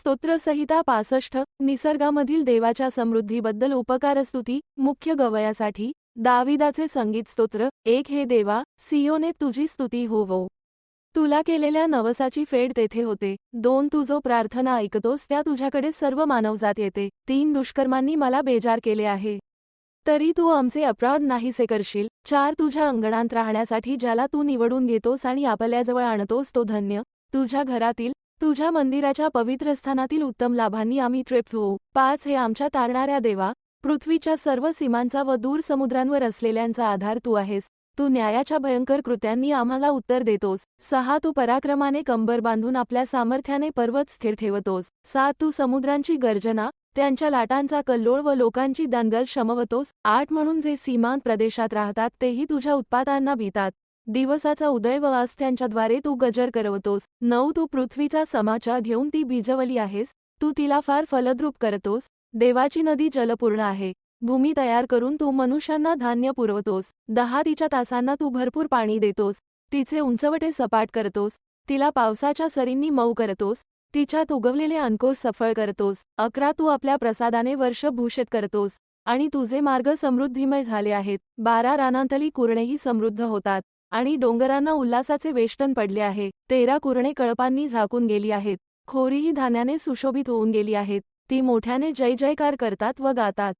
स्तोत्रसहिता पासष्ट निसर्गामधील देवाच्या समृद्धीबद्दल उपकारस्तुती मुख्य गवयासाठी दाविदाचे संगीत स्तोत्र एक हे देवा सियोने तुझी स्तुती होवो. तुला केलेल्या नवसाची फेड तेथे होते. दोन तू जो प्रार्थना ऐकतोस त्या तुझ्याकडे सर्व मानवजात येते. तीन दुष्कर्मांनी मला बेजार केले आहे. तरी तू आमचे अपराध नाहीसे करशील. चार तुझ्या अंगणात राहण्यासाठी ज्याला तू निवडून घेतोस आणि आपल्याजवळ आणतोस तो धन्य. तुझ्या घरातील तुझ्या मंदिराच्या पवित्र स्थानातील उत्तम लाभांनी आम्ही ट्रिप होऊ. पाच हे आमच्या तारणाऱ्या देवा पृथ्वीच्या सर्व सीमांचा व दूर समुद्रांवर असलेल्यांचा आधार तू आहेस. तू न्यायाच्या भयंकर कृत्यांनी आम्हाला उत्तर देतोस. सहा तू पराक्रमाने कंबर बांधून आपल्या सामर्थ्याने पर्वत स्थिर ठेवतोस. सात तू समुद्रांची गर्जना त्यांच्या लाटांचा कल्लोळ व लोकांची दंगल शमवतोस. आठ म्हणून जे सीमांत प्रदेशात राहतात तेही तुझ्या उत्पादांना भीतात. दिवसाचा उदय व अस्त्यांच्याद्वारे तू गजर करवतोस. नऊ तू पृथ्वीचा समाचार घेऊन ती भिजवली आहेस. तू तिला फार फलद्रूप करतोस. देवाची नदी जलपूर्ण आहे. भूमी तयार करून तू मनुष्यांना धान्य पुरवतोस. दहा तिच्या तासांना तू भरपूर पाणी देतोस. तिचे उंचवटे सपाट करतोस. तिला पावसाच्या सरींनी मऊ करतोस. तिच्यात उगवलेले अंकुर सफळ करतोस. अकरा तू आपल्या प्रसादाने वर्ष भूषित करतोस. आणि तुझे मार्ग समृद्धिमय झाले आहेत. बारा रानांतली कुरणेही समृद्ध होतात. आणि डोंगरांना उल्हासाचे वेष्टन पडले आहे. तेरा कुरणे कळपांनी झाकून गेली आहेत. खोरीही धान्याने सुशोभित होऊन गेली आहेत. ती मोठ्याने जय जयकार करतात व गातात.